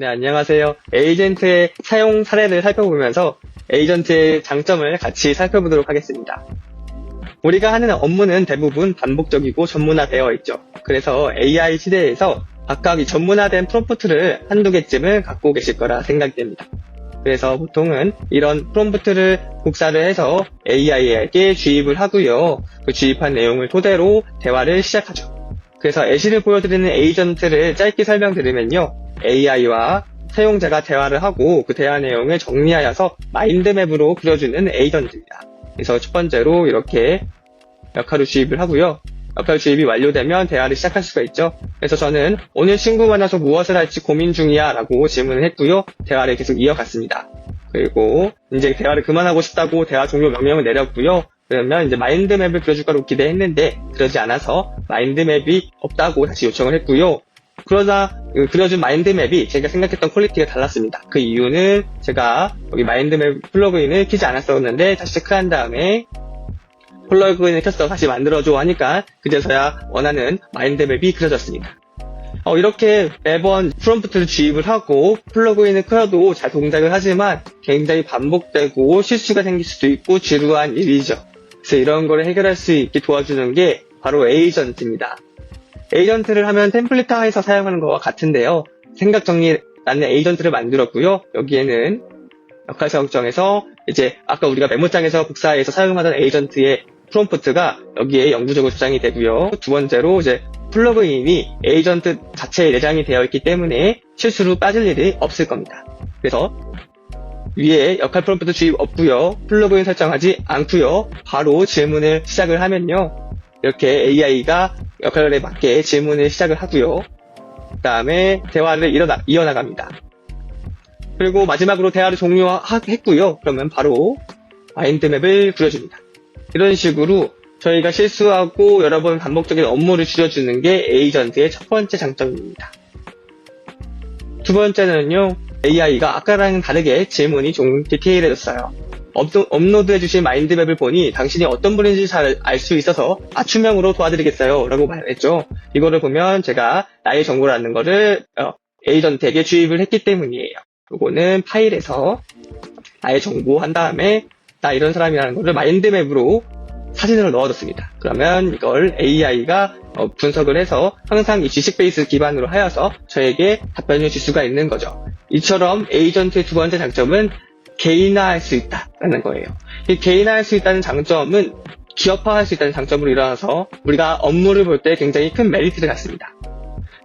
네, 안녕하세요. 에이전트의 사용 사례를 살펴보면서 에이전트의 장점을 같이 살펴보도록 하겠습니다. 우리가 하는 업무는 대부분 반복적이고 전문화되어 있죠. 그래서 AI 시대에서 각각 이 전문화된 프롬프트를 한두 개쯤은 갖고 계실 거라 생각됩니다. 그래서 보통은 이런 프롬프트를 복사를 해서 AI에게 주입을 하고요. 그 주입한 내용을 토대로 대화를 시작하죠. 그래서 예시를 보여드리는 에이전트를 짧게 설명드리면요. AI와 사용자가 대화를 하고 그 대화 내용을 정리하여서 마인드맵으로 그려주는 에이전트입니다. 그래서 첫 번째로 이렇게 역할을 주입을 하고요. 역할 주입이 완료되면 대화를 시작할 수가 있죠. 그래서 저는 오늘 친구 만나서 무엇을 할지 고민 중이야 라고 질문을 했고요. 대화를 계속 이어갔습니다. 그리고 이제 대화를 그만하고 싶다고 대화 종료 명령을 내렸고요. 그러면 이제 마인드맵을 그려줄 거라고 기대했는데 그러지 않아서 마인드맵이 없다고 다시 요청을 했고요. 그러다 그 그려준 마인드맵이 제가 생각했던 퀄리티가 달랐습니다. 그 이유는 제가 여기 마인드맵 플러그인을 키지 않았었는데 다시 체크한 다음에 플러그인을 켰어 다시 만들어줘 하니까 그제서야 원하는 마인드맵이 그려졌습니다. 어, 이렇게 매번 프롬프트를 주입을 하고 플러그인을 끌어도 잘 동작을 하지만 굉장히 반복되고 실수가 생길 수도 있고 지루한 일이죠. 그래서 이런 거를 해결할 수 있게 도와주는 게 바로 에이전트입니다. 에이전트를 하면 템플릿화해서 사용하는 것과 같은데요. 생각 정리 나는 에이전트를 만들었고요. 여기에는 역할 설정에서 이제 아까 우리가 메모장에서 복사해서 사용하던 에이전트의 프롬프트가 여기에 영구적으로 저장이 되고요. 두 번째로 이제 플러그인이 에이전트 자체에 내장이 되어 있기 때문에 실수로 빠질 일이 없을 겁니다. 그래서 위에 역할 프롬프트 주입 없고요. 플러그인 설정하지 않고요. 바로 질문을 시작을 하면요. 이렇게 AI가 역할에 맞게 질문을 시작을 하고요. 그 다음에 대화를 일어나, 이어나갑니다. 그리고 마지막으로 대화를 종료했고요. 그러면 바로 마인드맵을 그려줍니다. 이런 식으로 저희가 실수하고 여러 번 반복적인 업무를 줄여주는 게 에이전트의 첫 번째 장점입니다. 두 번째는요, AI가 아까랑은 다르게 질문이 좀 디테일해졌어요. 업로드 해주신 마인드맵을 보니 당신이 어떤 분인지 잘 알 수 있어서 맞춤형으로 도와드리겠어요. 라고 말했죠. 이거를 보면 제가 나의 정보라는 거를 어, 에이전트에게 주입을 했기 때문이에요. 요거는 파일에서 나의 정보 한 다음에 나 이런 사람이라는 거를 마인드맵으로 사진으로 넣어뒀습니다. 그러면 이걸 AI가 어, 분석을 해서 항상 이 지식 베이스 기반으로 하여서 저에게 답변을 줄 수가 있는 거죠. 이처럼 에이전트의 두 번째 장점은 개인화할 수 있다라는 거예요. 이 개인화할 수 있다는 장점은 기업화할 수 있다는 장점으로 일어나서 우리가 업무를 볼 때 굉장히 큰 메리트를 갖습니다.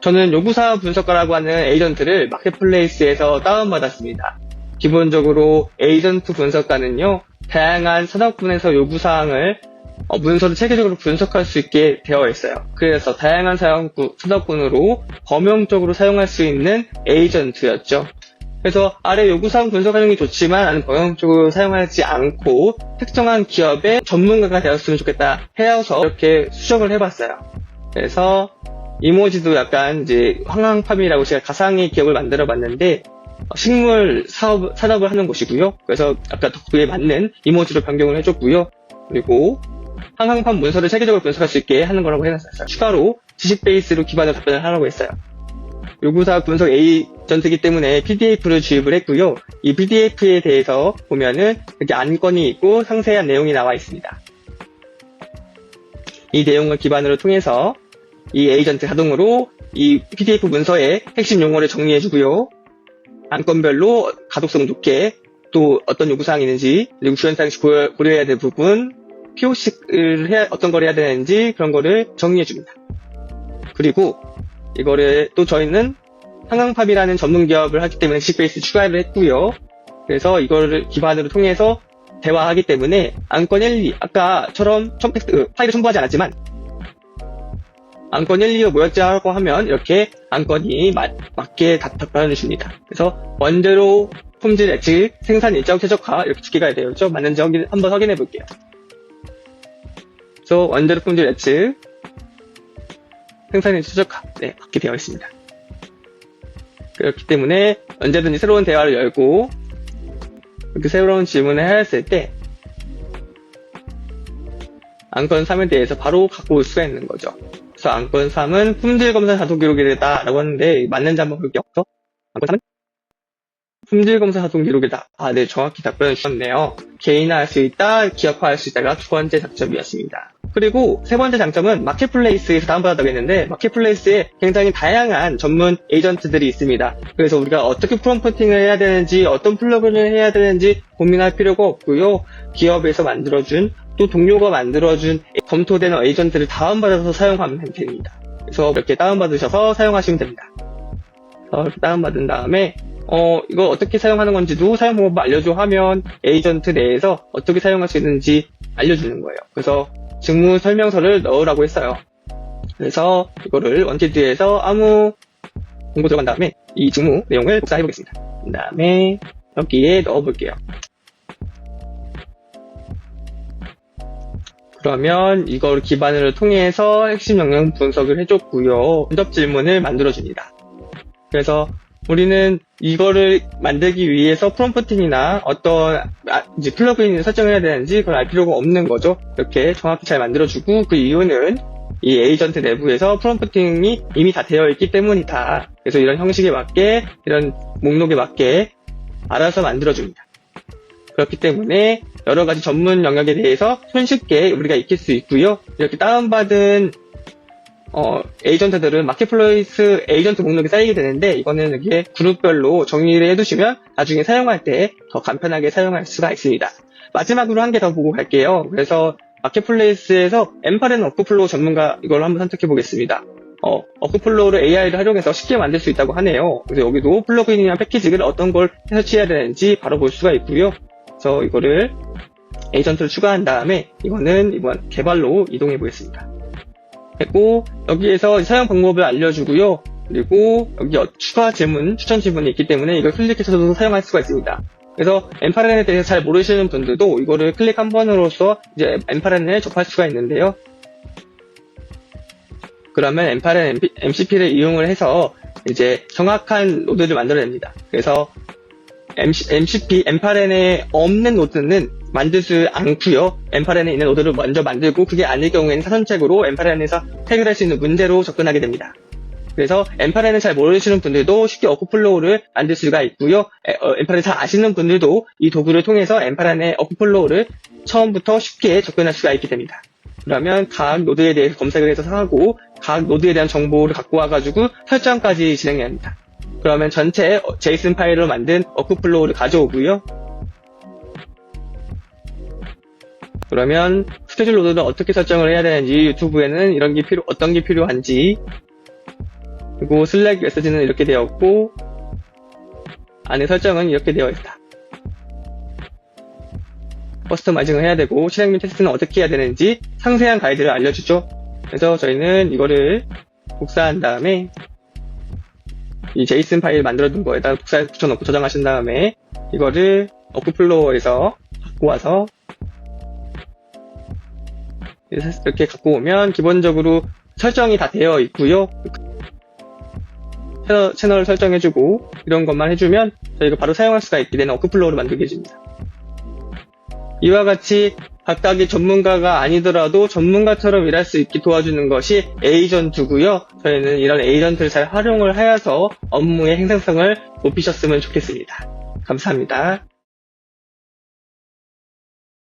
저는 요구사항 분석가라고 하는 에이전트를 마켓플레이스에서 다운받았습니다. 기본적으로 에이전트 분석가는요, 다양한 산업군에서 요구사항을 어, 문서를 체계적으로 분석할 수 있게 되어 있어요. 그래서 다양한 사용구, 산업군으로 범용적으로 사용할 수 있는 에이전트였죠. 그래서 아래 요구사항 분석하는 게 좋지만 나는 범용적으로 사용하지 않고 특정한 기업의 전문가가 되었으면 좋겠다 해서 이렇게 수정을 해봤어요. 그래서 이모지도 약간 이제 황황팜이라고 제가 가상의 기업을 만들어 봤는데 어, 식물 사업, 산업을 하는 곳이고요. 그래서 아까 그에 맞는 이모지로 변경을 해줬고요. 그리고 항황팜 문서를 체계적으로 분석할 수 있게 하는 거라고 해놨어요. 추가로 지식 베이스로 기반으로 답변을 하라고 했어요. 요구사 분석 에이전트이기 때문에 PDF를 주입을 했고요. 이 PDF에 대해서 보면은 이렇게 안건이 있고 상세한 내용이 나와 있습니다. 이 내용을 기반으로 통해서 이 에이전트 자동으로 이 PDF 문서의 핵심 용어를 정리해주고요. 안건별로 가독성 좋게 또 어떤 요구사항이 있는지 그리고 주연사항 고려해야 될 부분 POC를 해야, 어떤 걸 해야 되는지 그런 거를 정리해줍니다. 그리고 이거를 또 저희는 한강팝이라는 전문 기업을 하기 때문에 지식베이스 추가를 했고요. 그래서 이거를 기반으로 통해서 대화하기 때문에 안건 1, 2 아까처럼 첨- 그 파일을 첨부하지 않았지만 안건 1, 2가 뭐였지 하고 하면 이렇게 안건이 맞, 맞게 답- 답변을 줍니다. 그래서 원재료 품질 예측 생산 일정 최적화 이렇게 두 개가 되었죠. 맞는지 확인, 한번 확인해 볼게요. 그래서 원재료 품질 예측 생산일 최적화 네 맞게 되어 있습니다. 그렇기 때문에 언제든지 새로운 대화를 열고 이렇게 새로운 질문을 하였을 때 안건 3에 대해서 바로 갖고 올 수가 있는 거죠. 그래서 안건 3은 품질 검사 자동 기록이다 라고 하는데 맞는지 한번 볼게요. 안건 3은 품질 검사 작동 기록이다. 아, 네, 정확히 답변을 주셨네요. 개인화할 수 있다, 기업화할 수 있다가 두 번째 장점이었습니다. 그리고 세 번째 장점은 마켓플레이스에서 다운받았다고 했는데 마켓플레이스에 굉장히 다양한 전문 에이전트들이 있습니다. 그래서 우리가 어떻게 프롬프팅을 해야 되는지 어떤 플러그인을 해야 되는지 고민할 필요가 없고요. 기업에서 만들어준 또 동료가 만들어준 검토되는 에이전트를 다운받아서 사용하면 됩니다. 그래서 이렇게 다운받으셔서 사용하시면 됩니다. 어, 다운받은 다음에 어, 이거 어떻게 사용하는 건지도 사용 방법 알려줘 하면 에이전트 내에서 어떻게 사용할 수 있는지 알려주는 거예요. 그래서 직무 설명서를 넣으라고 했어요. 그래서 이거를 원티드에서 아무 공고 들어간 다음에 이 직무 내용을 복사해 보겠습니다. 그 다음에 여기에 넣어 볼게요. 그러면 이걸 기반으로 통해서 핵심 영역 분석을 해줬고요. 면접 질문을 만들어줍니다. 그래서 우리는 이거를 만들기 위해서 프롬프팅이나 어떤 아, 이제 플러그인을 설정해야 되는지 그걸 알 필요가 없는 거죠. 이렇게 정확히 잘 만들어주고 그 이유는 이 에이전트 내부에서 프롬프팅이 이미 다 되어 있기 때문이다. 그래서 이런 형식에 맞게 이런 목록에 맞게 알아서 만들어줍니다. 그렇기 때문에 여러 가지 전문 영역에 대해서 손쉽게 우리가 익힐 수 있고요. 이렇게 다운받은 어, 에이전트들은 마켓플레이스 에이전트 목록이 쌓이게 되는데 이거는 여기에 그룹별로 정리를 해두시면 나중에 사용할 때 더 간편하게 사용할 수가 있습니다. 마지막으로 한 개 더 보고 갈게요. 그래서 마켓플레이스에서 엠파레는 워크플로우 전문가 이걸 한번 선택해 보겠습니다. 어, 워크플로우를 AI를 활용해서 쉽게 만들 수 있다고 하네요. 그래서 여기도 플러그인이나 패키지를 어떤 걸 설치해야 되는지 바로 볼 수가 있고요. 그래서 이거를 에이전트를 추가한 다음에 이거는 이번 개발로 이동해 보겠습니다. 했고 여기에서 사용 방법을 알려주고요. 그리고 여기 어- 추가 질문, 추천 질문이 있기 때문에 이걸 클릭해서도 사용할 수가 있습니다. 그래서 엠파렌에 대해서 잘 모르시는 분들도 이거를 클릭 한 번으로써 이제 엠파렌을 접할 수가 있는데요. 그러면 엠파렌 MCP를 이용을 해서 이제 정확한 노드를 만들어냅니다. 그래서 MC, p 엠파렌에 없는 노드는 만들지 않고요. 엠파렌에 있는 노드를 먼저 만들고 그게 아닐 경우에는 사선책으로 엠파렌에서 해결할 수 있는 문제로 접근하게 됩니다. 그래서 엠파렌을 잘 모르시는 분들도 쉽게 워크플로우를 만들 수가 있고요. 에, 어, 엠파렌을 잘 아시는 분들도 이 도구를 통해서 엠파렌의 워크플로우를 처음부터 쉽게 접근할 수가 있게 됩니다. 그러면 각 노드에 대해서 검색을 해서 하고 각 노드에 대한 정보를 갖고 와가지고 설정까지 진행해야 합니다. 그러면 전체 제이슨 파일로 만든 워크플로우를 가져오고요. 그러면 스케줄 노드를 어떻게 설정을 해야 되는지 유튜브에는 이런 게 필요 어떤 게 필요한지 그리고 슬랙 메시지는 이렇게 되었고 안에 설정은 이렇게 되어 있다. 커스터마이징을 해야 되고 실행 및 테스트는 어떻게 해야 되는지 상세한 가이드를 알려주죠. 그래서 저희는 이거를 복사한 다음에 이 제이슨 파일 만들어둔 거에다 복사 붙여놓고 저장하신 다음에 이거를 워크플로어에서 갖고 와서 이렇게 갖고 오면 기본적으로 설정이 다 되어 있고요. 채널, 채널을 설정해주고 이런 것만 해주면 저희가 바로 사용할 수가 있게 되는 워크플로우를 만들게 해줍니다. 이와 같이 각각의 전문가가 아니더라도 전문가처럼 일할 수 있게 도와주는 것이 에이전트고요. 저희는 이런 에이전트를 잘 활용을 하여서 업무의 행상성을 높이셨으면 좋겠습니다. 감사합니다.